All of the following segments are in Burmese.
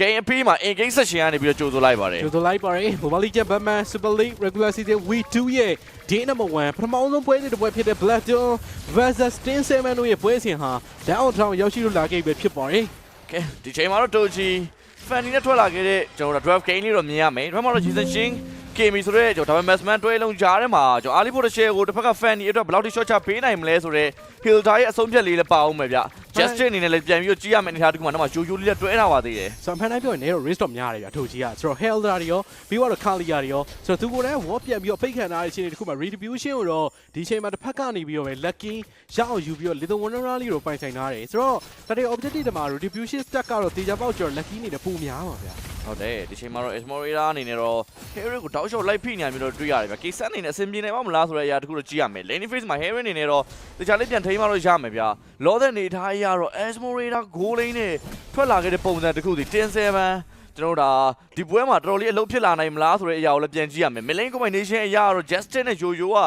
game အပြီးမှာ in game session ကနေပြီးတော့ကြိုဆိုလိုက်ပါတယ်ကျိုးလိုက်ပါရယ် Mobile Legends Batman Super League Regular Season Week 2ရဲ့ Day Number 1ပထမဆုံးပွဲစဉ်တစ်ပွဲဖြစ်တဲ့ Blackstone vs Tin Seven တို့ရဲ့ပွဲစဉ်ဟာ Downtown ရောက်ရှိလို့လာခဲ့ပြီဖြစ်ပါတယ်ကဲဒီချိန်မှာတော့ Doji Fanny နဲ့ထွက်လာခဲ့တဲ့ကျွန်တော်တို့ draft game လေးတော့မြင်ရမယ်ဒါမှမဟုတ် Jason Shin KB ဆိုတဲ့ကျွန်တော် Double Massman တွဲလုံးကြားထဲမှာကျွန်တော် Ali Porter ကိုတစ်ဖက်က Fanny အတွက်ဘယ်လောက်ထိ short ချပေးနိုင်မလဲဆိုတော့ Hill Die ရဲ့အဆုံးဖြတ်လေးလည်းပါအောင်မယ်ဗျ Justin အနေနဲ့လည်းပြန်ပြီးတော့ကြည့်ရမယ်အနေထားတခုမှတော့မှယိုယိုလေးလည်းတွဲထားပါသေးတယ်ဆိုတော့ဖန်တိုင်းပြောရင်လည်း risk တော့များတယ်ဗျအထိုကြီးကဆိုတော့ Helder တွေရောပြီးတော့ Kalia တွေရောဆိုတော့သူကိုယ်တိုင်ဝေါ်ပြန်ပြီးတော့ဖိတ်ခံထားတဲ့အခြေအနေတစ်ခုမှာ retribution ကိုတော့ဒီချိန်မှာတစ်ဖက်ကနေပြီးတော့ပဲ lucky ရအောင်ယူပြီးတော့ little wonder လေးကိုပိုင်ဆိုင်ထားတယ်ဆိုတော့တကယ် objective တွေမှာ retribution stack ကတော့တေချာပေါက်ကျော် lucky အနေနဲ့ပုံများပါဗျာ ဟုတ်တယ်ဒီချိန်မှာတော့ Esmeralda အနေနဲ့တော့ Harry ကိုတောက်လျှောက်လိုက်ဖိနေရမျိုးတော့တွေ့ရတယ်ဗျ။ K7 အနေနဲ့အဆင်ပြေနိုင်မှာမလားဆိုတဲ့အရာတခုတော့ကြည့်ရမယ်။ Lane Face မှာ Harry အနေနဲ့တော့တခြားလေးပြန်ထိမ်းမှတော့ရမယ်ဗျ။ Law တဲ့နေထားအရတော့ Esmeralda goal lane နဲ့ထွက်လာခဲ့တဲ့ပုံစံတခုစီ10-7ကျွန်တော်တို့ဒါဒီပွဲမှာတော်တော်လေးအလုပ်ဖြစ်လာနိုင်မလားဆိုတဲ့အရာကိုလည်းပြန်ကြည့်ရမယ်။ Midlane combination အရာကတော့ Justin နဲ့ Yoyo က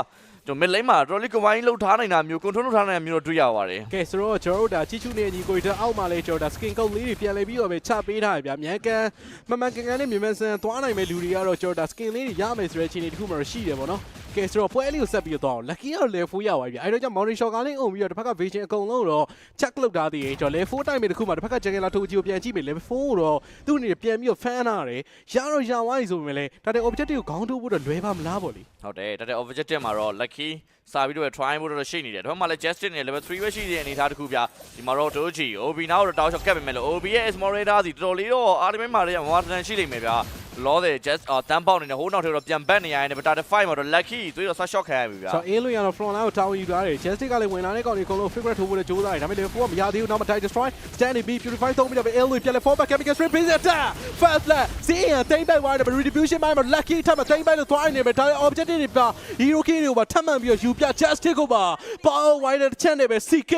ကျွန်တော် Midlane မှာတော်တော်လေး combine လုပ်ထားနိုင်တာမျိုး control လုပ်ထားနိုင်တာမျိုးတော့တွေ့ရပါတယ်ကဲဆိုတော့ကျွန်တော်တို့ဒါချီချူနေညီကိုတွေအောက်မှာလဲကျွန်တော်ဒါ skin coat လေးတွေပြန်လဲပြီးတော့ပဲချပေးထားရဗျာမြန်ကန်မမှန်ကန်ကန်နဲ့မြန်မြန်ဆန်သွားနိုင်မဲ့လူတွေကတော့ကျွန်တော်ဒါ skin လေးတွေရမယ်ဆိုတဲ့အခြေအနေတစ်ခုမှတော့ရှိတယ်ပေါ့နော် ကဲဆိုတော့ပွဲလေးကိုဆက်ပြီးတော့ lucky ကတော့ level 4ရပါပြီအဲ့တော့ကြောင့် Mountain Shot ကလည်းအုံပြီးတော့တစ်ဖက်က vision အကုန်လုံးတော့ check လုပ်ထားသေးတယ်ကျွန်တော် level 4 time တစ်ခုမှတစ်ဖက်က Jagger ထိုကြီးကိုပြန်ကြည့်မယ် level 4ကိုတော့သူ့အနေနဲ့ပြန်ပြီးတော့ fan လာတယ်ရတော့ရဝိုင်းဆိုပေမဲ့လည်းဒါတဲ့ objective ကိုခေါင်းထိုးဖို့တော့လွယ်ပါမလားပေါ့လေဟုတ်တယ်တတဲ့ objective မှာတော့ lucky စာပြီးတော့ try ဖို့တော့ရှိနေတယ်ဒါမှမဟုတ်လည်း justin နဲ့ level 3ပဲရှိတဲ့အနေအထားတစ်ခုပြဒီမှာတော့ doji ob နောက်တော့တောက်ချောက်ကပ်ပဲမဲ့လို့ ob ရဲ့ esmeralda စီတော်တော်လေးတော့ artemis မှာလည်းမာတန်ရှိလိမ့်မယ်ဗျာ လောတဲ့ just တန်းပေါက်နေတယ်ဟိုးနောက်ထဲတော့ပြန်ဘက်နေရရင်ဗတာ5မှာတော့ lucky သွေးတော့ shot shot ခံရပြီဗျာဆိုတော့ A လို့ရတော့ front line ကိုတောင်းယူထားတယ် Justice ကလည်းဝင်လာတဲ့ကောင်တွေအကုန်လုံး figure ထိုးဖို့လည်းကြိုးစားတယ်ဒါပေမဲ့ level 4ကမရသေးဘူးနောက်မှ tie destroy stand be purify သုံးပြီးတော့ A လို့ပြန်လဲ fall back chemical straight base attack fast lap စီးရင်တိမ့်ပိုက်သွားတယ် retribution မှာ lucky ထပ်မတိမ့်ပိုက်လို့သွားနေတယ်ဒါ objective တွေပါ hero key တွေကိုပါထပ်မှန်ပြီးတော့ယူပြ Justice ကိုပါ power wide တစ်ချက်နဲ့ပဲ CK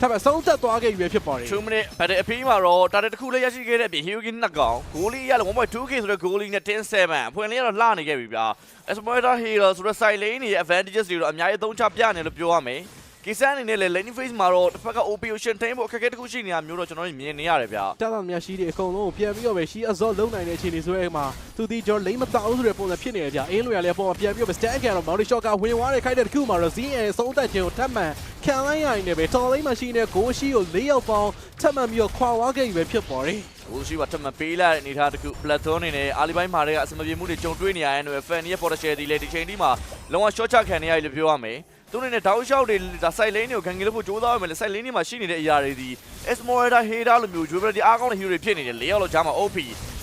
ထပ်မဆုံးသက်သွားခဲ့ပြီဖြစ်ပါတယ်2 minute ဘတ်အဖီးမှာတော့တာတစ်ခုလည်းရရှိခဲ့တဲ့အပြင် Hyugi နှစ်ကောင် goal လေးရလည်း 1.2k ဆိုတဲ့ goal လေးနဲ့10-7အဖွင့်လေးကတော့လှနေခဲ့ပြီဗျာ Esmeralda Hero ဆိုတဲ့ side lane ရဲ့ advantages တွေတော့အများကြီးအသုံးချပြနေလို့ပြောရမယ်ကိစန်အနေနဲ့လည်း lane face မှာတော့တစ်ဖက်က operation ထိန်းဖို့အခက်အခဲတစ်ခုရှိနေတာမျိုးတော့ကျွန်တော်တို့မြင်နေရတယ်ဗျာတာတာများရှိတယ်အကုန်လုံးကိုပြန်ပြီးတော့ပဲ she absorb လုပ်နိုင်တဲ့အခြေအနေဆိုရဲမှာသူဒီကျော်လိမ့်မတောင်းဆိုတဲ့ပုံစံဖြစ်နေတယ်ဗျအင်းလိုရလည်းပေါ်မှာပြန်ပြီးတော့ stand ကန်တော့ Mountain Shot ကဝင်သွားတဲ့ခိုက်တဲ့တစ်ခုမှာတော့ ZN ဆုံးသက်ခြင်းကိုထပ်မံခံလိုက်ရရင်လည်းပဲတော်လိမ့်မှရှိနေတဲ့ goal ရှိကို၄ယောက်ပေါင်းထပ်မံပြီးတော့ခွာသွားခဲ့ပြီပဲဖြစ်ပါတယ် ကိုရှိပါထပ်မပေးလိုက်တဲ့အနေထားတစ်ခု Platon အနေနဲ့အာလီဘိုင်းမှာတွေကအစမပြေမှုတွေကြုံတွေ့နေရတဲ့အတွက် fan ရဲ့ potential ဒီလေဒီချိန်ဒီမှာလုံးဝ short ချခံနေရတယ်လို့ပြောရမယ်သူအနေနဲ့တောက်လျှောက်တွေဒါ side lane တွေကိုခံကြလို့ဖို့ကြိုးစားရမယ်လေ side lane တွေမှာရှိနေတဲ့အရာတွေဒီ Esmeralda Hater လိုမျိုး jewelry အားကောင်းတဲ့ hero တွေဖြစ်နေတယ်၄ယောက်လောက်ကြားမှာ OP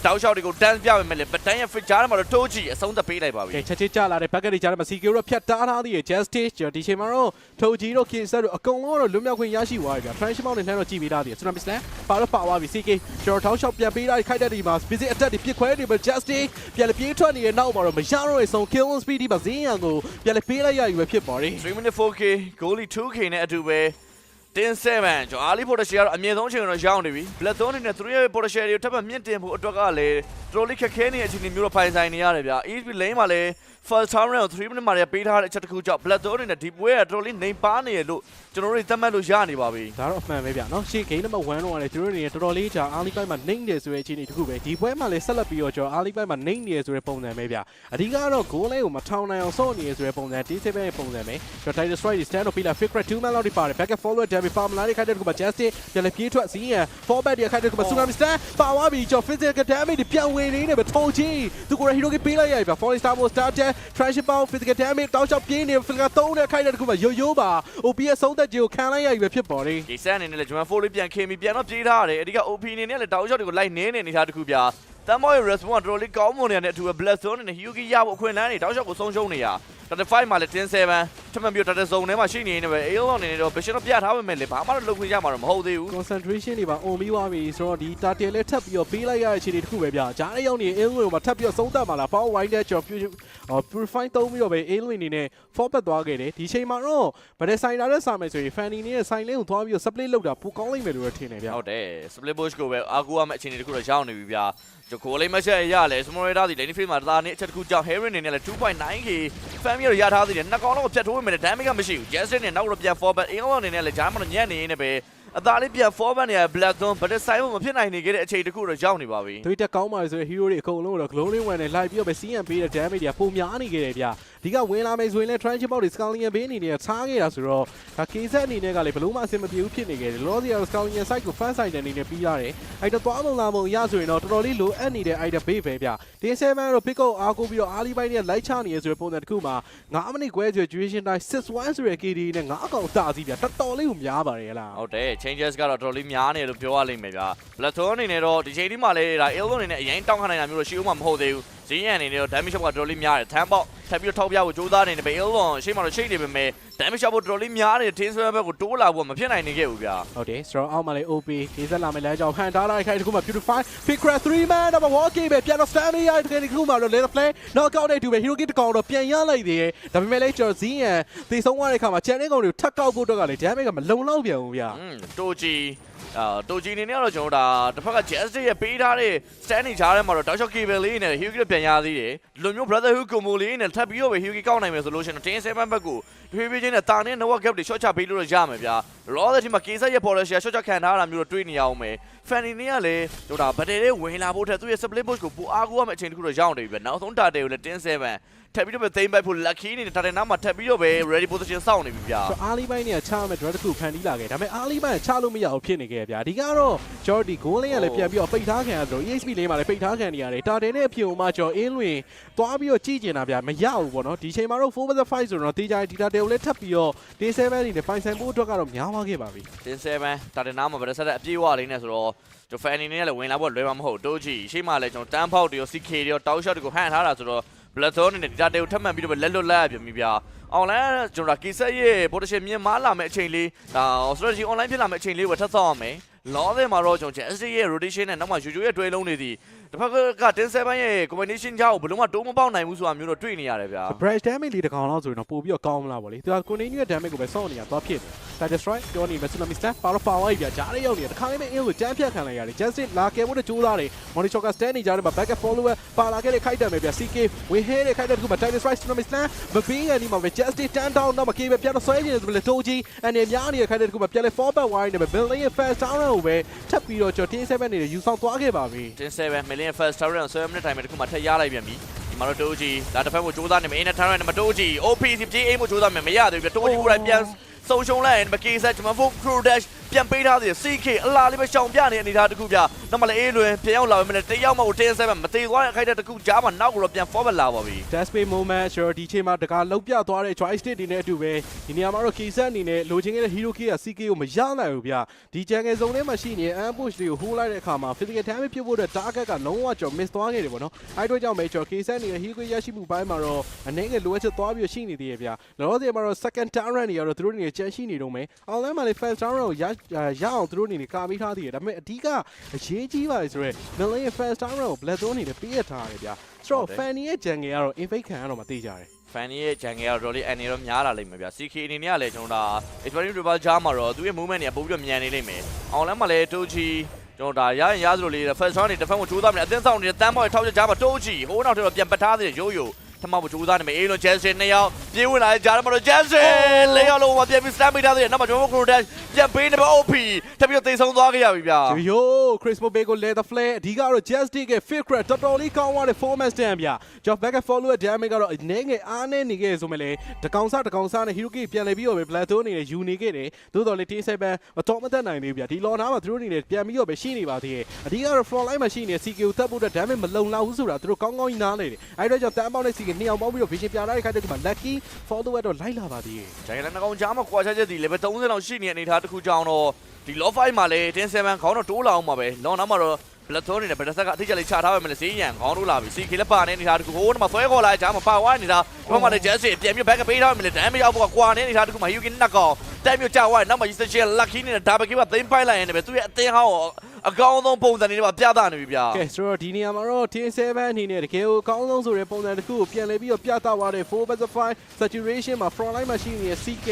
တောက်လျှောက်တွေကို dance ပြမယ်လေပတန်းရဲ့ fit ကြားထဲမှာတော့ Toji အဆုံးသတ်ပေးလိုက်ပါပြီကဲချက်ချင်းကြလာတဲ့ bucket တွေကြားထဲမှာ CK တော့ဖြတ်တားထားသေးတယ် Justice ကျော်ဒီချိန်မှာတော့ထိုဂျီတို့ King Set တို့အကုန်လုံးတော့လွတ်မြောက်ခွင့်ရရှိသွားပြီဗျ Transition Mount နဲ့လှမ်းတော့ကြည့်ပေးထားသေးတယ် Tsunami Slam ပါတော့ပါသွားပြီ CK ကျော်ထောက်လျှောက်ပြန်ပေးထားတဲ့ခိုက်တဲ့ဒီမှာ Visit Attack တွေပြစ်ခွဲနေပြီ Justice ပြန်လေပြေးထွက်နေတဲ့နောက်မှာတော့မရတော့တဲ့ဆုံး Kill Speed ဒီမှာဇင်းရံကိုပြန်လေပေးလိုက်ရပြီပဲဖြစ်ပါတယ်3 minute 4k goalie 2k နဲ့အတူပဲ 10-7ကျွန်တော်အာလီ potential ကတော့အမြင့်ဆုံးအချိန်တော့ရောက်နေပြီ Platon အနေနဲ့သူရဲ့ potential တွေကိုထပ်မံမြင့်တင်ဖို့အတွက်ကလည်းတော်တော်လေးခက်ခဲနေတဲ့အခြေအနေမျိုးတော့ပိုင်ဆိုင်နေရတယ်ဗျာ ESP lane မှာလည်း first time round 3 minute မှာလည်းပေးထားတဲ့အချက်တစ်ခုကြောင့် Platon အနေနဲ့ဒီပွဲကတော်တော်လေးနေပါနေရလို့ကျွန်တော်တို့သတ်မှတ်လို့ရနေပါပြီဒါတော့အမှန်ပဲဗျနော်ရှေ့ game number 1တော့လည်းသူတို့အနေနဲ့တော်တော်လေးကြာ early fight မှာနှိမ့်တယ်ဆိုတဲ့အခြေအနေတစ်ခုပဲဒီပွဲမှာလည်းဆက်လက်ပြီးတော့ကျွန်တော် early fight မှာနှိမ့်နေတယ်ဆိုတဲ့ပုံစံပဲဗျအဓိကတော့ goal line ကိုမထောင်နိုင်အောင်စော့နေရဆိုတဲ့ပုံစံ T7 ရဲ့ပုံစံပဲကျွန်တော် Tiger Strike ဒီ stand up ပြီးလာ Figure 2 man လောက်ဒီပါတယ် back and forward damage ပါမလာတဲ့ခိုက်တဲ့တစ်ခုမှာ Justin ပြန်လည်းပြေးထွက်စီးရန် forward ဒီခိုက်တဲ့တစ်ခုမှာ Tsunami Stand ပါသွားပြီကျွန်တော် physical damage တွေပြန်ဝင်နေတယ်ပဲထုံချီသူကိုယ် hero ကြီးပေးလိုက်ရပြီဗျ Falling Star Mode Star Jet Transition Power physical damage တောက်ချောက်ပြေးနေ physical 3တဲ့ခိုက်တဲ့တစ်ခုမှာရိုးရိုးပါ OPS ဆုံးသက်ကြီးကိုခံလိုက်ရပြီပဲဖြစ်ပါတယ်ဒီဆန်အနေနဲ့လည်းကျွန်တော်4လေးပြန်ခင်ပြီးပြန်တော့ပြေးထားရတယ်အဓိက OP အနေနဲ့လည်းတောက်လျှောက်တွေကိုလိုက်နင်းနေနေတာတစ်ခုပြတမ်မောရဲ့ response တော်တော်လေးကောင်းမွန်နေတဲ့အထူးပဲ blood zone နဲ့ Hyugi ရဖို့အခွင့်အလမ်းတွေတောက်လျှောက်ကိုဆုံးရှုံးနေရ 35မှာလည်း10-7 ထပ်မံပြီးတော့ data zone ထဲမှာရှိနေနေပဲ Aeon အနေနဲ့တော့ vision တော့ပြထားပေမဲ့လည်းဘာမှတော့လုပ်ခွင့်ရမှာတော့မဟုတ်သေးဘူး concentration တွေပါအုံပြီးသွားပြီဆိုတော့ဒီ target လည်းထပ်ပြီးတော့ပေးလိုက်ရတဲ့အခြေအနေတစ်ခုပဲဗျာဂျားလေးရောက်နေ aim ကိုမှထပ်ပြီးတော့သုံးသပ်မှာလား power wide တဲ့ကျွန်တော် purify သုံးပြီးတော့ပဲ aim အနေနဲ့ forward သွားခဲ့တယ်ဒီချိန်မှာတော့ဗတဲ့ဆိုင်လာတဲ့စာမယ်ဆိုရင် fanny နဲ့ဆိုင်လေးကိုသွားပြီးတော့ split လုပ်တာပိုကောင်းလိမ့်မယ်လို့ထင်တယ်ဗျာဟုတ်တယ် split bush ကိုပဲအာကူရမယ့်အခြေအနေတစ်ခုတော့ရောက်နေပြီဗျာဂျကိုလေးမဆက်ရလဲ Smorada ဒီ lane free မှာဒါနဲ့အချက်တစ်ခုကြောင့် Heron အနေနဲ့လည်း 2.9k fan မြေရထားသေးတယ်နှစ်ကောင်တော့ဖြတ်ထိုးဝင်မယ် damage ကမရှိဘူး Justin နဲ့နောက်တော့ပြန် forward Aeon အနေနဲ့လည်းဂျာမန်ညံ့နေနေပဲ အသားလေးပြန် forward နေရ Blackthorn ဘတ်ဆိုင်မဖြစ်နိုင်နေခဲ့တဲ့အချိန်တခုတော့ရောက်နေပါပြီသွေးတက်ကောင်းပါလေဆိုရင် hero တွေအကုန်လုံးတော့ glowing one နဲ့လိုက်ပြီးတော့ပဲ CM ပေးတဲ့ damage တွေကပုံများနေခဲ့တယ်ဗျဒီကဝင်လာမယ်ဆိုရင်လည်း tranche box တွေ scaling ဘေးအနေနဲ့ထားခဲ့တာဆိုတော့ဒါ KZ အနေနဲ့ကလည်းဘလို့မှအဆင်မပြေဘူးဖြစ်နေခဲ့တယ်လောစီယာ scaling site ကို fan site အနေနဲ့ပြီးရတယ်အဲ့တော့သွားမလာမုံရဆိုရင်တော့တော်တော်လေးလိုအပ်နေတဲ့ item ဘေးပဲဗျ D7 တော့ pick up အားကိုပြီးတော့ early buy နဲ့ light ချနေရဆိုတဲ့ပုံစံတစ်ခုမှာ9မိနစ်ခွဲဆို duration time 61ဆိုတဲ့ KD နဲ့9အကောင်အတာစီဗျတော်တော်လေးကိုများပါတယ်ဟလားဟုတ်တယ် changes ကတော့တော်တော်လေးများနေလို့ပြောရလိမ့်မယ်ဗျာ Blackthorn အနေနဲ့တော့ဒီချိန်ဒီမှာလေဒါ Elon အနေနဲ့အရင်တောင်းခံနိုင်တာမျိုးတော့ရှိဦးမှာမဟုတ်သေးဘူး ဇင်းရန်အနေနဲ့တော့ damage shot ကတော်တော်လေးများတယ် turn box ထပ်ပြီးတော့ထောက်ပြဖို့ကြိုးစားနေတယ်ပဲ Elon ရှေ့မှာတော့ချိန်နေပေမဲ့ damage shot ဖို့တော်တော်လေးများတယ် Team Server ဘက်ကိုတိုးလာဖို့မဖြစ်နိုင်နေခဲ့ဘူးဗျာဟုတ်တယ်ဆိုတော့အောက်မှာလေ OP ဒေသလာမယ်လမ်းကြောင်းဟန်တာလိုက်ခိုင်တခုမှ beautify pick crash 3 man တော့ walk game ပဲပြန်တော့ stand ရတဲ့တခုမှတော့ let play knock out တဲ့သူပဲ hero kit တကောင်တော့ပြန်ရလိုက်သေးတယ်ဒါပေမဲ့လည်းကျွန်တော်ဇီးရန်သေဆုံးသွားတဲ့အခါမှာ channel ကောင်တွေကိုထပ်ကောက်ဖို့တော့ကလေ damage ကမလုံလောက်ပြန်ဘူးဗျာอืมတိုဂျီ အာတိုဂျီအနေနဲ့ကတော့ကျွန်တော်တို့ဒါတစ်ဖက်က Justice ရဲ့ပေးထားတဲ့ standing ချားထဲမှာတော့တောက်လျှောက် cable လေးနဲ့ Hughie လည်းပြန်ရသေးတယ်ဒီလိုမျိုး brotherhood combo လေးနဲ့ထပ်ပြီးတော့ပဲ Hughie ကောက်နိုင်မယ်ဆိုလို့ရှိရင်တော့10 7ဘက်ကိုထွေးပေးခြင်းနဲ့တာနဲ့ network gap တွေ short ချပေးလို့ရမယ်ဗျာ raw တဲ့ team မှာ KZ ရဲ့ policy short ချခံထားတာမျိုးတော့တွေးနေရအောင်မယ် fanny နေကလည်းတို့ဒါဗတ်တယ်လေးဝင်လာဖို့ထက်သူ့ရဲ့ split push ကိုပူအားကိုရမယ့်အချိန်တစ်ခုတော့ရောက်နေပြီဗျနောက်ဆုံးတာတယ်ကိုလည်း10 7 ထပ်ပြီးတော့ပဲသိမ့်ပိုက်ဖို့ lucky နေတာတဲ့နားမှာထပ်ပြီးတော့ပဲ ready position စောင့်နေပြီဗျာ ဆိုတော့အားလီပိုင်းเนี่ยချမဲ့ drug တစ်ခုဖန်တီးလာခဲ့ဒါပေမဲ့အားလီပိုင်းချလို့မရဘူးဖြစ်နေခဲ့ဗျာဒီကတော့ကျော်ဒီ goal လေးကလည်းပြန်ပြီးတော့ပိတ်ထားခံရသလို EXP လေးမှာလည်းပိတ်ထားခံနေရတယ်တာတယ်နဲ့အဖြစ်ဥမှာကျော်အင်းလွင်သွားပြီးတော့ကြည့်ကျင်တာဗျာမရဘူးပေါ့နော်ဒီချိန်မှာတော့4 vs 5ဆိုတော့တေးကြဒီတာတယ်ကိုလည်းထပ်ပြီးတော့ day 7အနေနဲ့ပိုင်ဆိုင်ဖို့အတွက်ကတော့များသွားခဲ့ပါပြီ တင်7တာတင်နာမှာဗရက်ဆက်တဲ့အပြေးဝလေးနဲ့ဆိုတော့ကျွန်တော်ဖန်နေနဲ့လည်းဝင်လာဖို့လွယ်မှာမဟုတ်တိုးချီရှေ့မှာလည်းကျွန်တော်တန်းဖောက်တွေရော CK တွေရောတောက်ရှော့တွေကိုဟန်ထားတာဆိုတော့ Bloodthorn နဲ့ data တွေကိုထပ်မံပြီးတော့လက်လွတ်လိုက်ရပြန်ပြီဗျာ online ကျွန်တော်က KZ ရဲ့ position မြင်မားလာမယ့်အချိန်လေးဒါ strategy online ဖြစ်လာမယ့်အချိန်လေးကိုထပ်ဆောက်ရမယ် law တွေမှာတော့ကျွန်တော် SD ရဲ့ rotation နဲ့နောက်မှ Juju ရဲ့တွဲလုံးတွေစီတစ်ဖက်ကတင်7ရဲ့ combination ကြောင့်ဘယ်လုံးမတိုးမပေါက်နိုင်ဘူးဆိုတာမျိုးတော့တွေ့နေရတယ်ဗျာ branch damage လေးတစ်ကောင်လောက်ဆိုရင်တော့ပို့ပြီးတော့ကောင်းမလားဗောလေသူက continue damage ကိုပဲစောင့်နေတာသွားဖြစ်တယ်ဒါ destroy ပြောနေမယ် tsunami snap power power ကြီးဗျာဂျားလေးရောက်နေတာတခါလေးပဲ in ကိုတန်းဖြတ်ခံလိုက်ရတယ် justice လာကဲဖို့တကြိုးသားတယ် monitor က stand နေကြတယ်မှာ back follower ပါလာခဲ့တဲ့ခိုက်တယ်ပဲဗျာ CK ဝင်ဟဲတဲ့ခိုက်တဲ့တခုမှာ time destroy tsunami snap မပေးရနီမှာပဲ justice turn down တော့မကေးပဲပြန်တော့ဆွဲနေတယ်ဆိုလည်းတိုးကြီးအနေများနေတဲ့ခိုက်တဲ့တခုမှာပြန်လဲ fall back wire နဲ့ပဲ building ရဲ့ first down ကိုပဲထပ်ပြီးတော့ကျော်တင်း7နေယူဆောင်သွားခဲ့ပါပြီတင်7 million first turret 7 minute time တခုမှထပ်ရလိုက်ပြန်ပြီဒီမှာတော့တိုးဂျီဒါတစ်ဖက်ကိုစူးစမ်းနေမယ် inner turret နဲ့မတိုးဂျီ OP စီပြေးအိမ်ကိုစူးစမ်းမယ်မရသေးဘူးတိုးဂျီကိုယ်တိုင်ပြန်ဆုံးရှုံးလိုက်ရင်မကေဆက်ကျွန်မဖို့ crew dash ပြန်ပေးထားသေးတယ် CK အလားလေးပဲရှောင်ပြနေတဲ့အနေအထားတစ်ခုပြနောက်မှလည်းအေးလွင်ပြန်ရောက်လာပြီမလဲတယောက်မှကိုတင်7မသေးသွားတဲ့အခိုက်အတန့်တစ်ခုကြားမှာနောက်ကိုတော့ပြန် forward လာပါပြီ Daspe moment ဆိုတော့ဒီချိန်မှာတကားလောက်ပြသွားတဲ့ joy stick တွေနဲ့အတူပဲဒီနေရာမှာတော့ KZ အနေနဲ့လိုချင်ခဲ့တဲ့ hero key က CK ကိုမရနိုင်ဘူးဗျဒီ jungle zone ထဲမှာရှိနေတဲ့ ambush တွေကိုဟိုးလိုက်တဲ့အခါမှာ physical damage ဖြစ်ဖို့အတွက် target ကလုံးဝကျော် miss သွားခဲ့တယ်ပေါ့နော်အဲ့အတွက်ကြောင့်ပဲကျော် KZ အနေနဲ့ hero key ရရှိမှုပိုင်းမှာတော့အနေငယ်လိုအပ်ချက်သွားပြီးရှိနေသေးရဲ့ဗျလောလောဆယ်မှာတော့ second turn run တွေကတော့သူတို့အနေနဲ့ကြန့်ရှိနေတော့မယ် online မှာလည်း first turn run ကိုရရအောင်သူတို့အနေနဲ့ကာမိထားသေးတယ်ဒါပေမဲ့အဓိကအရေးကြီးပါလေဆိုတော့ million first turn run ကို black zone အနေနဲ့ပေးရထားရတယ်ဗျဆိုတော့ fanny ရဲ့ jungle ကတော့ invade ခံရတော့မသိကြတယ် fan ရဲ့ jungle ကတော့တော်လေးအနေတော့များလာလိမ့်မယ်ဗျ CK အနေနဲ့ကလည်းကျွန်တော်ဒါ experience river ကြားမှာတော့သူရဲ့ movement တွေကပိုပြီးတော့မြန်နေလိမ့်မယ် online မှာလည်းတိုးချီကျွန်တော်ဒါရရင်ရသလိုလေး first round နေတစ်ဖက်ကိုကြိုးစားမယ်အသင်းဆောင်နေတဲ့တန်းမောက်ရဲ့ထောက်ချက်ကြားမှာတိုးချီဟိုးနောက်ထပ်တော့ပြန်ပတ်ထားသေးတယ်ရိုးရိုး ထမဖို့ကြိုးစားနေမယ်အေးလွန် Jensen နှစ်ယောက်ပြေးဝင်လာတဲ့ကြားထဲမှာတော့ Jensen လေးယောက်လုံးမှာပြန်ပြီး stand ပေးထားသေးတယ်နောက်မှာကျွန်တော် Crow Dash ပြန်ပေးနေပါ OP ထပ်ပြီးတော့သေဆုံးသွားခဲ့ရပြီဗျာဂျီယိုခရစ်စမိုဘေကို leather flare အဓိကတော့ justice ရဲ့ fit crack တော်တော်လေးကောင်းသွားတဲ့ format stand ဗျာ job back follow damage ကတော့အနေငယ်အားနဲ့နေခဲ့ဆိုမဲ့လေတကောင်စားတကောင်စားနဲ့ hero key ပြန်လဲပြီးတော့ပဲ black zone အနေနဲ့ယူနေခဲ့တယ်သို့တော်လေး T7 မတော်မသက်နိုင်သေးဘူးဗျာဒီ law နားမှာသူတို့အနေနဲ့ပြန်ပြီးတော့ပဲရှိနေပါသေးတယ်အဓိကတော့ front line မှာရှိနေတဲ့ CK ကိုတက်ဖို့အတွက် damage မလုံလောက်ဘူးဆိုတာသူတို့ကောင်းကောင်းကြီးနားလေတယ်အဲ့တော့ကြောင့်တန်းပေါက်နဲ့ CK နှစ်ယောက်ပေါင်းပြီးတော့ vision ပြထားတဲ့ခိုက်တဲ့ဒီမှာ lucky follow တော့လိုက်လာပါသေးတယ်ဂျိုင်လန်ကောင်ကြားမှာကွာချက်ချက်ဒီ level 30လောက်ရှိနေတဲ့အနေအထားတစ်ခုကြောင်းတော့ဒီ low fight မှာလည်း10 7ခေါင်းတော့တိုးလာအောင်ပါပဲလောနောက်မှာတော့ blood thorn နဲ့ better set ကအထိကျလေးချထားပဲမလဲဈေးရန်ခေါင်းတို့လာပြီ CK လည်းပါနေအနေအထားတစ်ခုဟိုးမှာဆွဲခေါ်လာကြားမှာပါဝိုင်းနေတာဒီမှာလည်း Jesse ပြန်ပြီး back ပေးထားပဲမလဲ damage အောက်ပေါ်ကွာနေအနေအထားတစ်ခုမှာ Yuki နှက်ကောင်တိုက်မျိုးကြာဝိုင်းနောက်မှာ Yushin lucky နဲ့ double kill ကသိမ်းပိုက်လိုက်ရင်လည်းသူ့ရဲ့အသင်းဟောင်းအကောင်းဆုံးပုံစံတွေနဲ့ပါပြသနေပြီဗျာကဲဆိုတော့ဒီနေရာမှာတော့ Team 7အနေနဲ့တကယ်ကိုအကောင်းဆုံးဆိုတဲ့ပုံစံတစ်ခုကိုပြန်လည်ပြီးတော့ပြသသွားတဲ့4 vs 5 saturation မှာ front line မှာရှိနေတဲ့ CK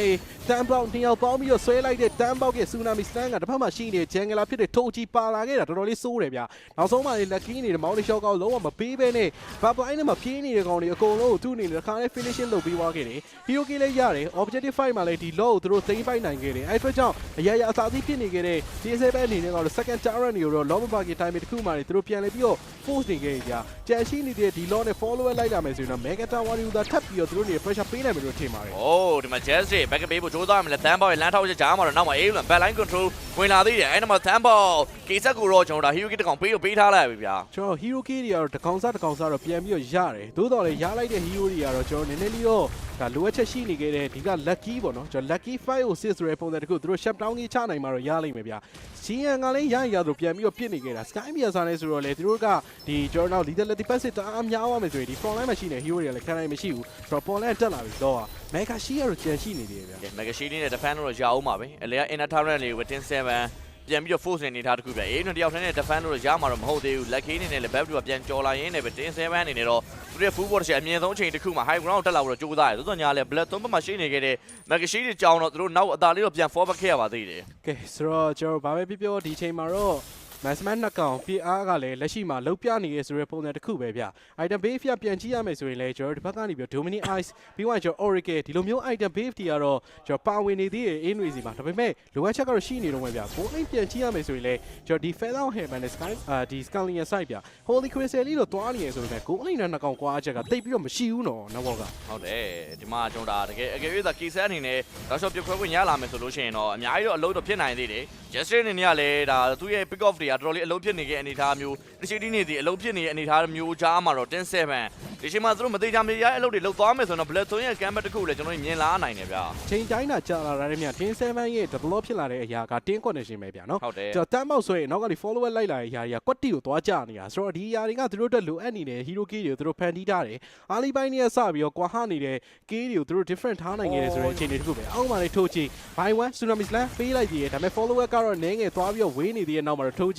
တန်ပေါက်နှစ်ယောက်ပေါင်းပြီးတော့ဆွဲလိုက်တဲ့တန်ပေါက်ရဲ့ tsunami stand ကတစ်ဖက်မှာရှိနေတဲ့ Jangler ဖြစ်တဲ့ထိုချီပါလာခဲ့တာတော်တော်လေးစိုးတယ်ဗျနောက်ဆုံးမှာလေ lucky နေတဲ့ Mount Shot ကောလုံးဝမပေးဘဲနဲ့ Bubble Line နဲ့မှာပြေးနေတဲ့ကောင်တွေအကုန်လုံးကိုသူ့အနေနဲ့တစ်ခါလေး finishing လုပ်ပြီးသွားခဲ့တယ် Hero K လည်းရတယ် objective fight မှာလည်းဒီ law ကိုသူတို့သိမ်းပိုက်နိုင်ခဲ့တယ်အဲ့အတွက်ကြောင့်အရာရာအသာစီးဖြစ်နေခဲ့တဲ့ TSA ဘက်အနေနဲ့ကတော့ second turret တွေကိုတော့ law မပါက time တစ်ခုမှနေသူတို့ပြန်လဲပြီးတော့ force နေခဲ့ကြကြံရှိနေတဲ့ဒီ law နဲ့ follower လိုက်လာမယ်ဆိုရင်တော့ mega tower တွေကိုသာထပ်ပြီးတော့သူတို့နေ pressure ပေးနိုင်မယ်လို့ထင်ပါတယ်။အိုးဒီမှာ Jazz တွေ back ပေးဖို့ကြိုးစားရမယ်လေတန်းပေါက်ရဲ့လမ်းထောက်ချက်ကြားမှာတော့နောက်မှာ Aim နဲ့ back line control ဝင်လာသေးတယ်အဲ့ဒီမှာတန်းပေါက်ကေဆက်ကိုတော့ကျွန်တော်ဒါ Hero Kit တကောင်ပေးလို့ပေးထားလိုက်ပြီဗျာကျွန်တော် hero k တွေကတော့တကောင်စားတကောင်စားတော့ပြန်ပြီးတော့ရတယ်သို့တော်လည်းရလိုက်တဲ့ hero တွေကတော့ကျွန်တော်နည်းနည်းလေးတော့ ဒါလိုအပ်ချက်ရှိနေခဲ့တဲ့ဒီက lucky ပေါ့နော်ကျွန်တော် lucky 5ကို6ဆိုတဲ့ပုံစံတစ်ခုသူတို့ shut down ကြီးချနိုင်မှာတော့ရလိမ့်မယ်ဗျာ CN ကလည်းရရင်ရတော့ပြန်ပြီးတော့ပြစ်နေခဲ့တာ Sky Media စာနဲ့ဆိုတော့လေသူတို့ကဒီကျွန်တော်နောက် leader letty pass တအားများသွားမယ်ဆိုရင်ဒီ front line မှာရှိနေ hero တွေကလည်းခံနိုင်မရှိဘူးဆိုတော့ပေါ်လန်တက်လာပြီတော့ mega shi ကတော့ကြံရှိနေသေးတယ်ဗျာ။ကဲ Magashini နဲ့ defend လို့ရအောင်ပါပဲ။အလဲ inner turret လေးကို10 7 ပြန်ပြီးတော့ force နေထားတစ်ခုပြ။ Aim နဲ့တယောက်တည်းနဲ့ defend လို့ရမှာတော့မဟုတ်သေးဘူး။ Lucky အနေနဲ့လည်း back ကပြန်ကြော်လာရင်းနဲ့ပဲ10 7အနေနဲ့တော့သူတို့ရဲ့ full board ရှယ်အမြင့်ဆုံးအချိန်တစ်ခုမှာ high ground တက်လာဖို့တော့ကြိုးစားတယ်။သို့တော်ညာလည်း blood 3ဘက်မှာရှိနေခဲ့တဲ့ Magashini ကြောင်းတော့သူတို့နောက်အသာလေးတော့ပြန် forward ခဲ့ရပါသေးတယ်။ကဲဆိုတော့ကျွန်တော်ဘာပဲပြောပြောဒီချိန်မှာတော့ maximum နှစ်ကောင်ပြအားကလည်းလက်ရှိမှာလုံးပြနေရဆိုတဲ့ပုံစံတစ်ခုပဲဗျ item base ပြပြန်ကြည့်ရမယ်ဆိုရင်လည်းကျွန်တော်ဒီဘက်ကနေပြီး Dominic Ice ပြီးမှကျွန်တော် Oracle ဒီလိုမျိုး item base တွေကတော့ကျွန်တော်ပါဝင်နေသေးတယ် in တွေစီမှာဒါပေမဲ့လိုအပ်ချက်ကတော့ရှိနေတော့မယ်ဗျကိုအိမ်ပြန်ကြည့်ရမယ်ဆိုရင်လည်းကျွန်တော်ဒီ Feather Hairman နဲ့ Sky အာဒီ Scalian site ဗျ Holy Crystal လေးတော့တွားနေရဆိုပေမဲ့ကိုအိမ်နဲ့နှစ်ကောင်ကွာအချက်ကတိတ်ပြီးတော့မရှိဘူးနော်နောက်ဘောကဟုတ်တယ်ဒီမှာကျွန်တော်ဒါတကယ်အကယ်၍သာ case အနေနဲ့တော့ shot ပြခွဲခွင့်ရလာမယ်ဆိုလို့ရှိရင်တော့အများကြီးတော့အလုံးတော့ဖြစ်နိုင်သေးတယ် Justin အနေနဲ့ကလည်းဒါသူ့ရဲ့ pick off တွေကတော်တော်လေးအလုံးဖြစ်နေတဲ့အနေအထားမျိုးတရှိတီးနေသည်အလုံးဖြစ်နေတဲ့အနေအထားမျိုးကြားမှာတော့10 7ဒီချိန်မှာသူတို့မသေးချာမရအလုပ်တွေလုပ်သွားမယ်ဆိုတော့ Black Zone ရဲ့ camp တစ်ခုလည်းကျွန်တော်မြင်လာနိုင်တယ်ဗျာချိန်တိုင်းတာကြာလာတဲ့မြတ်တင်း7ရဲ့ develop ဖြစ်လာတဲ့အရာကတင်း connection ပဲဗျာနော်ဟုတ်တယ်ကျွန်တော်တမ်းမောက်ဆိုရင်နောက်ကနေ follower လိုက်လာတဲ့ຢာတွေကကွက်တီကိုသွားကြနေတာဆိုတော့ဒီຢာတွေကသူတို့အတွက်လိုအပ်နေတဲ့ hero key တွေကိုသူတို့ဖန်တီးထားတယ်အားလီပိုင်းတွေကစပြီးတော့ကွာဟနေတဲ့ key တွေကိုသူတို့ different ထားနိုင်ခဲ့တယ်ဆိုတဲ့အခြေအနေတစ်ခုပဲအောက်မှာလည်းထိုးချီ by one tsunami slam ပေးလိုက်သေးတယ်ဒါပေမဲ့ follower ကတော့နည်းငယ်သွားပြီးတော့ဝေးနေသေးတဲ့နောက်မှာတော့ထိုးချီ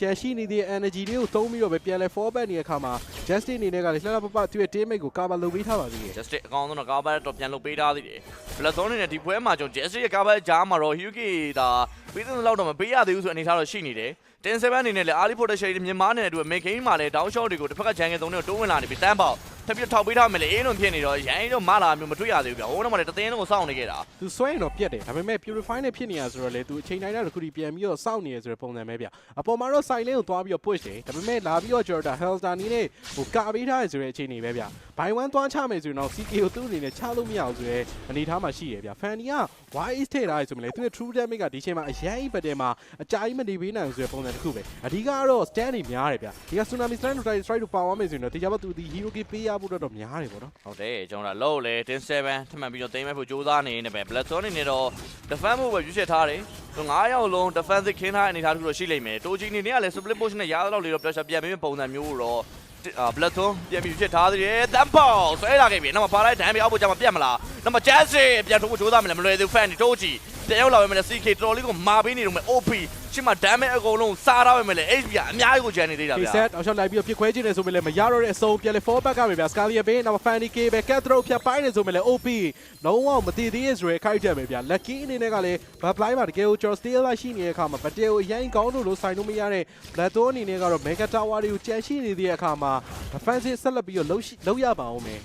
ကြံရှိနေတဲ့ energy တွေကိုသုံးပြီးတော့ပဲပြန်လဲ fall back နေတဲ့အခါမှာ justice အနေနဲ့ကလည်းလှလှပပသူ့ရဲ့ teammate ကို cover လုပ်ပေးထားပါသေးတယ် Justin အကောင်းဆုံးတော့ cover တော့ပြန်လုပ်ပေးထားသေးတယ် Black Zone အနေနဲ့ဒီပွဲမှာကျွန်တော် Justin ရဲ့ cover ကြားမှာတော့ Hyuki ဒါပေးတဲ့လောက်တော့မပေးရသေးဘူးဆိုအနေအထားတော့ရှိနေတယ်10 7အနေနဲ့လည်း early protection မြန်မာနဲ့အတူ main game မှာလည်း down shot တွေကိုတစ်ဖက်က jungle သုံးတွေကိုတိုးဝင်လာနေပြီတန်းပေါက် ထပ်ပြီးထောက်ပေးထားမယ်လေအင်းလုံးဖြစ်နေတော့ရိုင်းတော့မလာမျိုးမတွေ့ရသေးဘူးဗျဟိုတော့မှလည်းတသင်းလုံးကိုစောင့်နေခဲ့တာသူဆွဲရင်တော့ပြက်တယ်ဒါပေမဲ့ purify နဲ့ဖြစ်နေရဆိုတော့လေသူအချိန်တိုင်းတော့တစ်ခုတည်းပြန်ပြီးတော့စောင့်နေရဆိုတဲ့ပုံစံပဲဗျအပေါ်မှာတော့ silent ကိုသွားပြီးတော့ push တယ်ဒါပေမဲ့လာပြီးတော့ကျွန်တော်ဒါ helter နီးနဲ့ဟိုကာပေးထားရဆိုတဲ့အခြေအနေပဲဗျ by one သွားချမယ်ဆိုရင်တော့ CK ကိုသူ့အနေနဲ့ချလို့မရအောင်ဆိုတဲ့အနေအထားမှာရှိရဗျ Fanny က why is ထည့်ထားရဆိုမလဲသူရဲ့ true damage ကဒီချိန်မှာအရင်ဘက်တဲမှာအကြာကြီးမနေပေးနိုင်ဘူးဆိုတဲ့ပုံစံတစ်ခုပဲအဓိကကတော့ stand တွေများတယ်ဗျဒီက tsunami stand တို့ strike တို့ပါသွားမယ်ဆိုရင်တော့တရားမသူဒီ hero key ပေးရဖို့တော့များတယ်ပေါ့နော်ဟုတ်တယ်ကျွန်တော်တို့လောလေ10 7ထပ်မံပြီးတော့တိမ့်မဲ့ဖို့ကြိုးစားနေနေပဲ Black Zone အနေနဲ့တော့ defend ဖို့ပဲရွေးချယ်ထားတယ်သူ9ယောက်လုံး defensive ခင်းထားတဲ့အနေအထားတစ်ခုတော့ရှိလိမ့်မယ်တိုဂျီအနေနဲ့ကလည်း split push နဲ့ရားတော့လေတော့ pressure ပြန်ပြီးပုံစံမျိုးတော့ Black Zone ပြန်ပြီးဖြစ်ထားသေးတယ်တမ်ပေါဆွဲလာခဲ့ပြီနောက်မှာပါလိုက်ဒန်ပြီးအောက်ပေါ်ကျမှပြတ်မလားနောက်မှာ Jazzy ပြန်ထုတ်ဖို့ကြိုးစားမယ်မလွယ်သေးဘူး fan တိုဂျီ ပြန်ရောက်လာပဲမယ် CK တော်တော်လေးကိုမာပေးနေတော့မယ် OP ရှင်းမှာ damage အကုန်လုံးစားထားပဲမယ်လေ HP ကအများကြီးကိုကျန်နေသေးတာဒီဗျာ set အောက်ရှော့လိုက်ပြီးတော့ပြစ်ခွဲခြင်းနေဆိုပေမဲ့မရတော့တဲ့အစုံပြန်လေ fall back ကပဲဗျာ Scalia ဘေးနောက် Fanny K ပဲ Cat Throw ဖြတ်ပိုင်းနေဆိုပေမဲ့ OP လုံးဝမတည်သေးရဲ့ဆိုရဲခိုက်ချက်ပဲဗျာ Lucky အနေနဲ့ကလည်း Bad Fly မှာတကယ်ကို Charles Steele ရှိနေတဲ့အခါမှာ Battle ကိုအရင်ကောင်းလို့လို့ဆိုင်လို့မရတဲ့ Black Thorn အနေနဲ့ကတော့ Mega Tower တွေကိုကြံရှိနေတဲ့အခါမှာ defensive ဆက်လက်ပြီးတော့လုံးလုံးရပါအောင်မယ်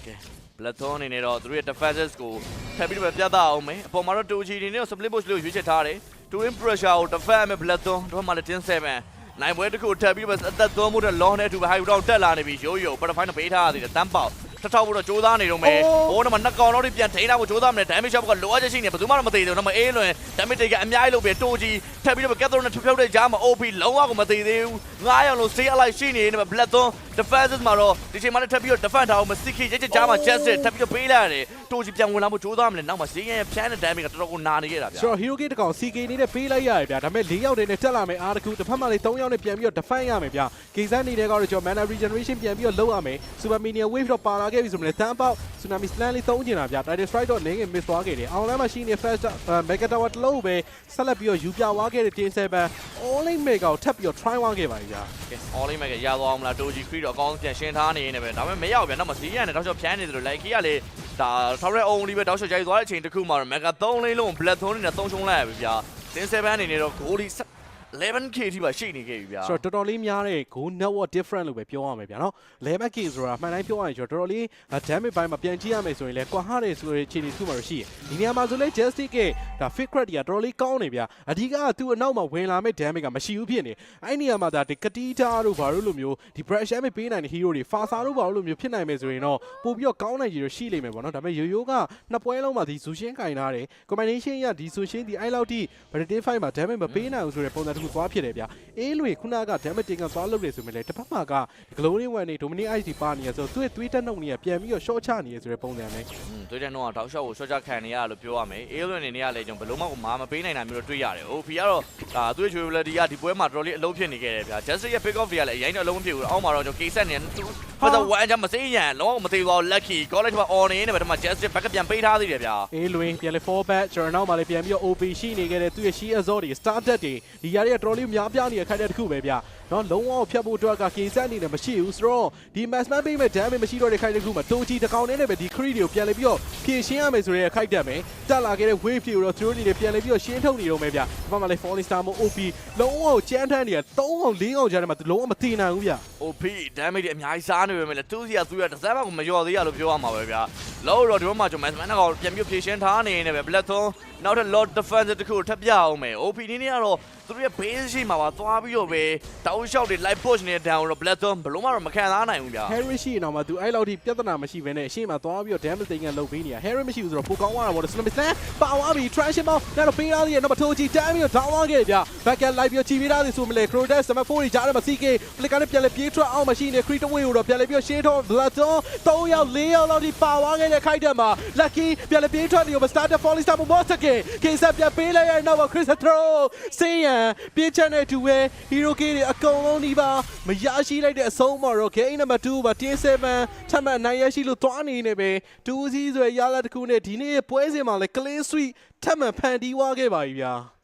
Bloodthorn အနေနဲ့တော့သူတို့ရဲ့ defenses ကိုထပ်ပြီးတော့ပြသအောင်မယ်အပေါ်မှာတော့ 2G အနေနဲ့တော့ split push လို့ရွေးချယ်ထားတယ် Twin pressure ကို defend မယ် Bloodthorn တို့မှလည်း10-7နိုင်ပွဲတစ်ခုထပ်ပြီးတော့အသက်သွင်းမှုတဲ့ long နဲ့အတူပဲ high ground တက်လာနေပြီရိုးရိုး butterfly နဲ့ပေးထားရသေးတယ်တန်းပေါက်ထထောက်ဖို့တော့ကြိုးစားနေတော့မယ်ဟိုးတော့မှနှစ်ကောင်တော့ပြန်ထိန်းထားဖို့ကြိုးစားမယ် damage shot ကလိုအပ်ချက်ရှိနေဘယ်သူမှတော့မသေးဘူးတော့မအေးလွင် damage တွေကအများကြီးလုပ်ပြီး 2G ထပ်ပြီးတော့ Catherine နဲ့ထပ်ဖြုတ်တဲ့ကြားမှာ OP လုံးဝကိုမသေးသေးဘူး9ရောင်လို့ stay alive ရှိနေနေ Bloodthorn defenses မှာတော့ဒီချိန်မှာလည်းထပ်ပြီးတော့ defend ထားအောင်မစစ်ခိရချစ်ကြားမှာ justice ထပ်ပြီးတော့ပေးလိုက်ရတယ်တိုဂျီပြန်ဝင်လာဖို့ကြိုးစားမလဲနောက်မှာဈေးရန်ဖြန်းတဲ့ damage ကတော်တော်ကိုနာနေခဲ့တာဗျာဆိုတော့ hero gate တကောင် CK နေနဲ့ပေးလိုက်ရတယ်ဗျာဒါပေမဲ့၄ယောက်တည်းနဲ့တက်လာမယ်အားတကူတစ်ဖက်မှာလည်း၃ယောက်နဲ့ပြန်ပြီးတော့ defend ရမယ်ဗျာဂိမ်းစမ်းနေတဲ့ကတော့ကျွန်တော် mana regeneration ပြန်ပြီးတော့လုပ်ရမယ် super minion wave တော့ပါလာခဲ့ပြီဆိုမှလည်းတန်းပေါက် tsunami slam လေးသုံးကျင်တာဗျာ titan strike တော့နင်းငယ် miss သွားခဲ့တယ်အောင်လမ်းမှာရှိနေ fast mega tower တစ်လုံးပဲဆက်လက်ပြီးတော့ယူပြသွားခဲ့တဲ့ team 7 all in mega ကိုထပ်ပြီးတော့ try သွားခဲ့ပါပြီဗျာကဲ all in မဲ့ကရသွားအောင်မလားတိုဂျီခရီတော့အကောင်းဆုံးပြန်ရှင်းထားနေနေပဲဒါပေမဲ့မရောက်ပြန်တော့မဈေးရန်နဲ့တောက်ချောဖြန်းနေသလိုလိုက်ခီကလေဒါထောက်ရဲ only ပဲတောက်ချောကြိုက်သွားတဲ့အချိန်တစ်ခုမှာတော့ mega 3လိမ့်လုံး black thorn နဲ့သုံးရှုံးလိုက်ရပြီဗျာတင်း7အနေနဲ့တော့ goal 11k ထိပါရှိနေခဲ့ပြီဗျာဆိုတော့တော်တော်လေးများတဲ့ go network different လို့ပဲပြောရမယ်ဗျာနော် level k ဆိုတာမှန်တိုင်းပြောရရင်ကျွန်တော်တော်တော်လေး damage ဘိုင်းမှာပြန်ကြည့်ရမယ်ဆိုရင်လည်းကွာဟာတယ်ဆိုတဲ့ခြေနေတစ်ခုမှတော့ရှိတယ်ဒီနေရာမှာဆိုလဲ justice ကဒါ fake credit ကတော်တော်လေးကောင်းနေဗျာအဓိကကသူ့အနောက်မှာဝင်လာမဲ့ damage ကမရှိဘူးဖြစ်နေအဲ့နေရာမှာဒါဒီကတိတာတို့ဘာလို့လိုမျိုးဒီ brush damage ပေးနိုင်တဲ့ hero တွေ faster တို့ဘာလို့လိုမျိုးဖြစ်နိုင်မယ်ဆိုရင်တော့ပို့ပြီးတော့ကောင်းနိုင်ကြီးတော့ရှိလိမ့်မယ်ပေါ့နော်ဒါပေမဲ့ရိုးရိုးကနှစ်ပွဲလုံးမှာဒီ Zushin ကင်ထားတယ် combination ရဒီ Zushin ဒီအဲ့လောက်ထိ British fight မှာ damage မပေးနိုင်ဘူးဆိုတဲ့ပုံစံတစ်ခသွားဖြစ်တယ်ဗျာ အေးလွေခုနက damage တင်ကသွားလုပ်တယ်ဆိုရင်လည်းတစ်ဖက်မှာက glory one နေ dominate ID ပါနေရဆိုသူ့ရဲ့သွေးတက်နှုတ်နေရပြန်ပြီးတော့ short ချနေရဆိုတဲ့ပုံစံနဲ့ อืมတွေ့တဲ့နှုန်းကတောက်လျှောက်ကို short ချခံနေရလို့ပြောရမယ်။ alien အနေနဲ့ကလည်းကျွန်တော်ဘယ်လုံးမကိုမာမပေးနိုင်တာမျိုးတော့တွေ့ရတယ်။ OP ကတော့ဒါသူ့ရဲ့ durability ကဒီပွဲမှာတော်တော်လေးအလုံးဖြစ်နေခဲ့တယ်ဗျာ။ Justice ရဲ့ pick off တွေကလည်းအရင်တော့အလုံးမဖြစ်ဘူး။အောက်မှာတော့ကျွန်တော် case နဲ့သူဘာသာ1အကြမစေးရန်လုံးဝမသေးပါဘူး lucky college မှာ on နေနေပဲဒီမှာ Justice back ပြန်ပေးထားသေးတယ်ဗျာ အေးလွင်ပြန်လေ 4 back ကျွန်တော်နောက်မှာလည်းပြန်ပြီးတော့ OP ရှိနေခဲ့တဲ့သူ့ရဲ့ shield azor တွေ started တွေဒီຢာ တွေကတော်တော်လေးများပြားနေတဲ့ခိုက်တဲ့တစ်ခုပဲဗျာနော်လုံးဝဖြတ်ဖို့အတွက်က case အနေနဲ့မရှိဘူးဆိုတော့ဒီ mass man ပေးမဲ့ damage မရှိတော့တဲ့ခိုက်တဲ့တစ်ခုမှာတိုးချီတစ်ကောင်နဲ့လည်းပဲဒီ crit တွေကိုပြန်လေပြီးတော့ဖြည့်ရှင်းရမယ်ဆိုတဲ့ခိုက်တက်မယ်တက်လာခဲ့တဲ့ wave တွေကိုတော့ throw တွေပြန်လေပြီးတော့ရှင်းထုတ်နေတော့မယ်ဗျာဒီဘက်မှာလည်း falling star မို့ OP လုံးဝကြမ်းတမ်းနေရ3အောင်4အောင်ကြားထဲမှာလုံးဝမတည်နိုင်ဘူးဗျာ OP damage တွေအများကြီးစားနေပေမဲ့လည်းသူစီကသူရတစ်စက်မှကိုမလျော်သေးရလို့ပြောရမှာပဲဗျာ။လောက်တော့ဒီဘက်မှာကျွန်တော် Mass Man ကောင်ပြန်ပြီးဖြည့်ရှင်းထားနေနေပဲ Black Thorn နောက်ထပ် Lord Defense တခုထပ်ပြအောင်မယ် OP နည်းနည်းကတော့သူတို့ရဲ့ base ရှိမှာပါသွားပြီးတော့ပဲတောင်းလျှောက်တွေ light push နေတဲ့ down တော့ Black Thorn ဘလုံးမှတော့မခံစားနိုင်ဘူးဗျာ Harry ရှိရင်တော့မှသူအဲ့လောက်ထိပြဿနာမရှိဘဲနဲ့အရှိမသွားပြီးတော့ damage တင်ကန်လုပ်ပေးနေတာ Harry မရှိဘူးဆိုတော့ပိုကောင်းသွားတာပေါ့ Slam Slam ပါသွားပြီ Trash မောင်းနောက်တော့ပေးထားသေးတယ်နောက်မထိုးကြည့်တမ်းပြီးတော့ down သွားခဲ့တယ်ဗျ Back and live ပြီးချီပေးထားသေးဆိုမလဲ Crodas Semaphore ကြီးကြားထဲမှာ CK ပလစ်ကနေပြန်လဲပြေးထွက်အောင်မရှိနေ Crit Away ကိုတော့ပြန်လဲပြီးတော့ Shade Top Bloodstone 3ယောက်4ယောက်လောက်ထိပါသွားခဲ့တဲ့ခိုက်တက်မှာ Lucky ပြန်လဲပြေးထွက်နေရော Starter Falling Star ပေါ်စကေကေဆက်ပြန်ပေးလိုက်ရနောက်မှာ Chris Throw စေးရန်ပြေးချက်နေတူပဲ Hero K တွေအကုန်လုံးဒီပါမရရှိလိုက်တဲ့အဆုံးမှာတော့ Game Number 2ပါ T7 ထပ်မံနိုင်ရရှိလို့သွားနေနေပဲ2စီးဆိုရရလာတစ်ခုနဲ့ဒီနေ့ပွဲစဉ်မှာလဲ Clean Sweep ထပ်မံဖန်တီးသွားခဲ့ပါပြီဗျာ